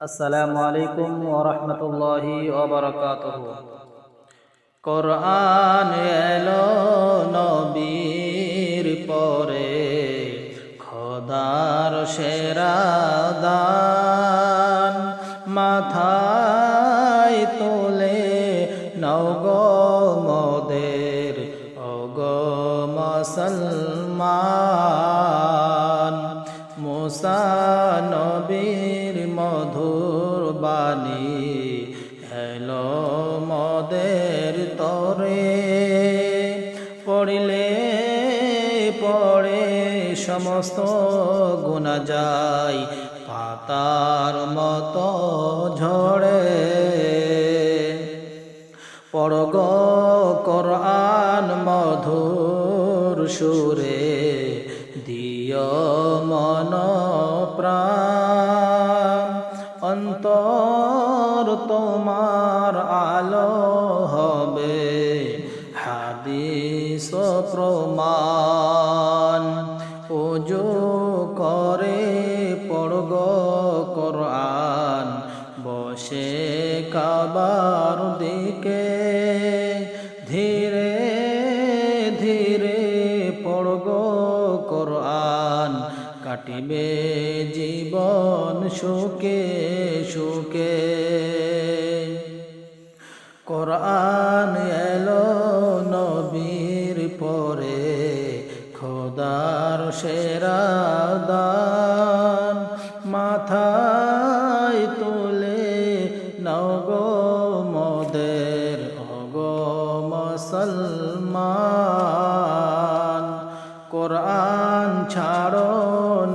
আসসালামু আলাইকুম ওরহমতুল্লাহি ওবরকাতুহ। কোরআন এলো নবীর পরে, খোদার সেরা দান মাথায় তোলে নৌগ মোদের মধুর বাণী এলো মদের তরে। পড়িলে পড়ে সমস্ত গুণা যায় পাতার মতো ঝরে। পড়গ কোরআন মধুর সুরে, দিয় মন প্রাণ। তোমার আলো হবে। হাদিস প্রমাণ। উজু করে পড়গ কোরআন। বসে কাবার দিকে, ধীরে ধীরে পড়গ কোরআন। কাটিবে জীবন সুখে সুখে। কোরআন এলো নবীর পরে, খোদার সেরা দান মাথায় তুলে নগ মদের অগ মুসলমান। কোরআন ছাড়ো,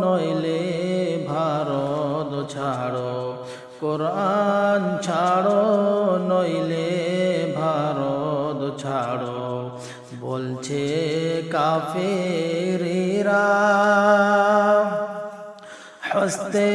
নইলে ভারত ছাড়ো। কোরআন ছাড়ো, নইলে ছাড়ো বলছে কাফেরা হস্তে